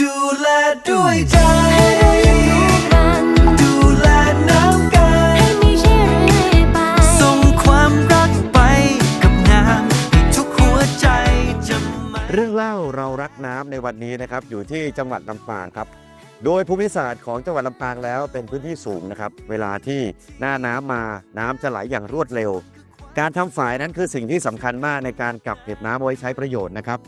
ดูแลด้วยใจให้เรายังรู้กันดูแลน้ำกันให้ไม่ใช่เรื่อยไปส่งความรักไปกับน้ำให้ทุกหัวใจจะมาเรื่องเล่าเรารักน้ำในวันนี้นะครับ อยู่ที่จังหวัดลำปางครับ โดยภูมิศาสตร์ของจังหวัดลำปางแล้วเป็นพื้นที่สูงนะครับ เวลาที่หน้าน้ำมาน้ำจะไหลอย่างรวดเร็ว การทำฝายนั้นคือสิ่งที่สำคัญมากในการกักเก็บน้ำเอาไว้ใช้ประโยชน์นะครับ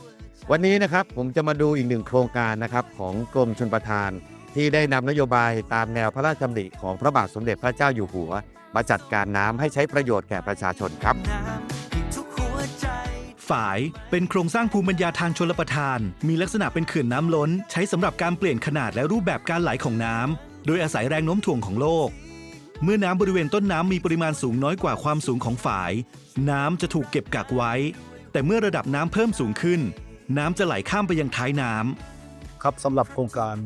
วันนี้นะครับผมจะมาดูอีกหนึ่งโครงการนะครับของกรมชลประทาน ที่ได้นำนโยบายตามแนวพระราชดำริของพระบาทสมเด็จพระเจ้าอยู่หัว มาจัดการน้ำให้ใช้ประโยชน์แก่ประชาชนครับ ฝายเป็นโครงสร้างภูมิปัญญาทางชลประทาน มีลักษณะเป็นเขื่อนน้ำล้น ใช้สำหรับการเปลี่ยนขนาดและรูปแบบการไหลของน้ำโดยอาศัยแรงโน้มถ่วงของโลกเมื่อน้ำบริเวณต้นน้ำมีปริมาณสูงน้อยกว่าความสูงของฝาย น้ำจะถูกเก็บกักไว้ แต่เมื่อระดับน้ำเพิ่มสูงขึ้น น้ำจะไหลข้ามไปยังท้ายน้ำครับสำหรับโครงการ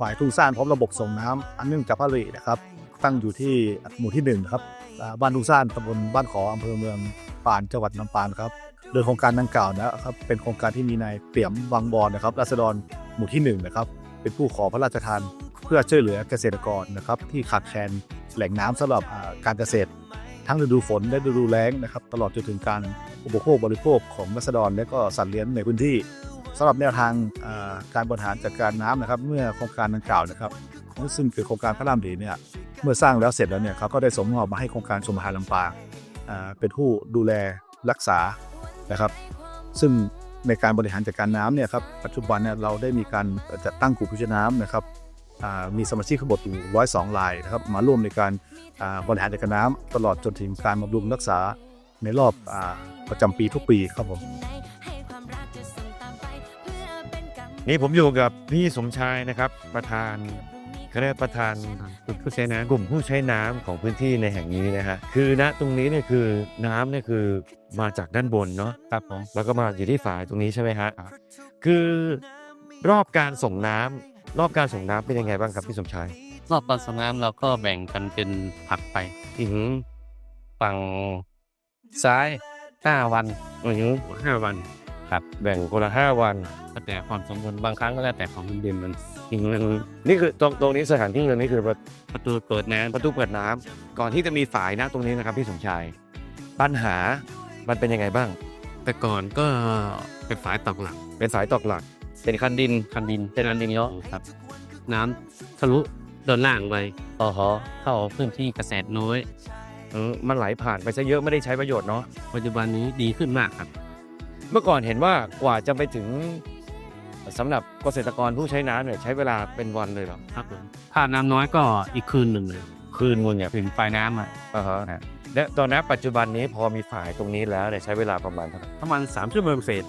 ฝ่ายทุ่งซ่านพร้อมระบบส่งน้ำอันเนื่องจากพระรีนะครับ ตั้งอยู่ที่หมู่ที่1นะครับอ่าบ้านทุ่งซ่านตำบลบ้านขออำเภอเมืองปานจังหวัดลำปางครับโดยโครงการดังกล่าวนะครับ เป็นโครงการที่มีนายเปี่ยมวังบอนนะครับรัษฎรหมู่ที่1นะครับ เป็นผู้ขอพระราชทานเพื่อช่วยเหลือเกษตรกรนะครับ ที่ขาดแคลนแหล่งน้ำสำหรับอ่าการเกษตร ทั้งฤดูฝนและฤดูแล้งนะครับตลอดจนถึงการอุปโภคบริโภคของรัษฎรและก็สัตว์เลี้ยงในพื้นที่สำหรับแนวทางการบริหารจัดการน้ำนะครับ เมื่อโครงการดังกล่าวนะครับซึ่งคือโครงการพระรามดีเนี่ยเมื่อสร้างแล้วเสร็จแล้วเนี่ยเขาก็ได้ส่งมอบมาให้โครงการชมประทานลำปางเป็นผู้ดูแลรักษานะครับ ซึ่งในการบริหารจัดการน้ำเนี่ยครับปัจจุบันเนี่ยเราได้มีการจัดตั้งกลุ่มพิจารณาน้ำนะครับ มีสมาชิกทั้งหมดอยู่ร้อยสองรายนะครับมาร่วมในการอ่าบริหารจัดการน้ำตลอดจนถึงการบำรุงรักษาในรอบอาประจำปีทุกปีครับผมให้ความรักจะส่งตามไปเพื่อเป็นกำลังนี่ผมอยู่กับพี่สมชายนะครับประธานคณะประธานกลุ่มผู้ใช้น้ำกลุ่มผู้ใช้น้ำของพื้นที่ในแห่งนี้นะฮะคือณตรงนี้เนี่ยคือน้ำเนี่ยคือมาจากด้านบนเนาะครับผมแล้วก็มาอยู่ที่ฝายตรงนี้ใช่ไหมฮะคือรอบการส่งน้ำ รอบการส่งน้ำเป็นยังไงบ้างครับพี่สมชายรอบตอนสนามเราก็แบ่งกันเป็นผักไป อือหือฝั่งซ้ายห้าวันอือหือห้าวัน ครับแบ่งคนละห้าวันแล้วแต่ความสมบูรณ์บางครั้งก็แล้วแต่ของพื้นดินมันอือหือนี่คือตรงตรงนี้สถานที่ตรงนี้คือประประตูเปิดน้ำประตูเปิดน้ำก่อนที่จะมีฝายนะตรงนี้นะครับพี่สมชายปัญหามันเป็นยังไงบ้าง แต่ก่อนก็เป็นฝายตอกหลักเป็นสายตอกหลัก เป็นคันดินคันดินเป็นคันดินเยอะครับ น้ำทะลุโดนล่างไปอ๋อฮะเข้าพื้นที่เกษตรน้อย เออมันไหลผ่านไปซะเยอะไม่ได้ใช้ประโยชน์เนาะปัจจุบันนี้ดีขึ้นมากครับ เมื่อก่อนเห็นว่ากว่าจะไปถึงสำหรับเกษตรกรผู้ใช้น้ำเนี่ยใช้เวลาเป็นวันเลยเหรอครับผมถ้าน้ำน้อยก็อีกคืนหนึ่งเลยคืนงูเนี่ยถึงปลายน้ำอะอ่าฮะและตอนนี้ปัจจุบันนี้พอมีฝายตรงนี้แล้วเนี่ยใช้เวลาประมาณเท่าไหร่ประมาณสามชั่วโมงเศษ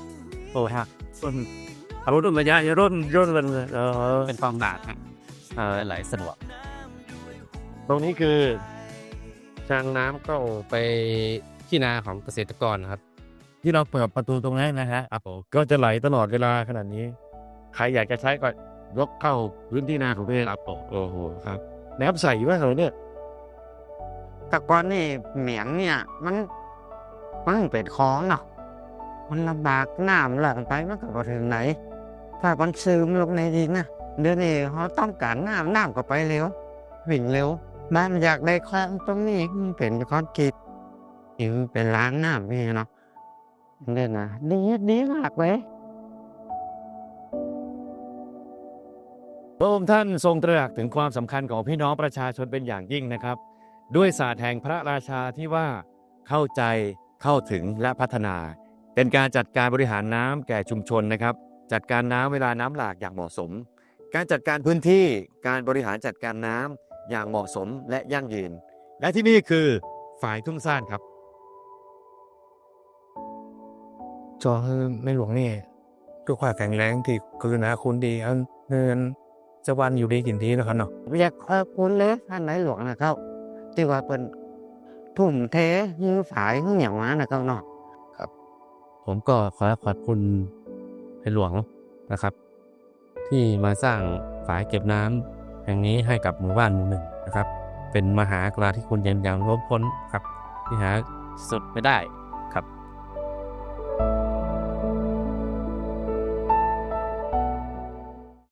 โอ้ฮะต้นเอารุ่นระยะร่นร่นมันเออเป็นความดาดฮะเออไหลสะดวกตรงนี้คือทางน้ำก็ไปที่นาของเกษตรกรนะครับ ที่เราเปิดประตูตรงนั้นนะฮะครับผมก็จะไหลตลอดเวลาขนาดนี้ ใครอยากจะใช้ก็ยกเข้าพื้นที่นาของตัวเองครับผมโอ้โหครับ น้ำใสมากเลยเนี่ยแต่ก่อนนี่เหมียนเนี่ย มันมันเป็นคลองเนาะมันลำบากน้ำไหลไปมันก็บ่ถึงไหน ถ้ามันซึมลงในดินนะเดี๋ยวนี้เขาต้องการน้ำน้ำก็ไปเร็ววิ่งเร็วบ้านอยากได้คลองตรงนี้มันเป็นคอนกรีตนี่เป็นล้างน้ำนี่เนาะเนี่ยนะดีดีมากเลยพระองค์ท่านทรงตระหนักถึงความสำคัญของพี่น้องประชาชนเป็นอย่างยิ่งนะครับ ด้วยศาสตร์แห่งพระราชาที่ว่าเข้าใจเข้าถึงและพัฒนา เป็นการจัดการบริหารน้ำแก่ชุมชนนะครับ จัดการน้ำเวลาน้ำหลากอย่างเหมาะสม การจัดการพื้นที่การบริหารจัดการน้ำอย่างเหมาะสมและยั่งยืน และที่นี่คือฝ่ายทุ่งซ่านครับจอในหลวงนี่ด้วยความแข็งแรงที่คือนะคุณดีอันเงินจะวันอยู่ดีกินทีแล้วครับเนาะอยากขอบคุณเลยท่านในหลวงนะครับที่ว่าเป็นทุ่มเทยื้อฝายเหนียวมานะครับเนาะผมก็ขอขอบคุณ ในหลวงนะครับ ที่มาสร้างฝายเก็บน้ำแห่งนี้ให้กับหมู่บ้านหมู่หนึ่งนะครับ เป็นมหากราธิคุณยังยังล้นพ้นครับที่หาสุดไม่ได้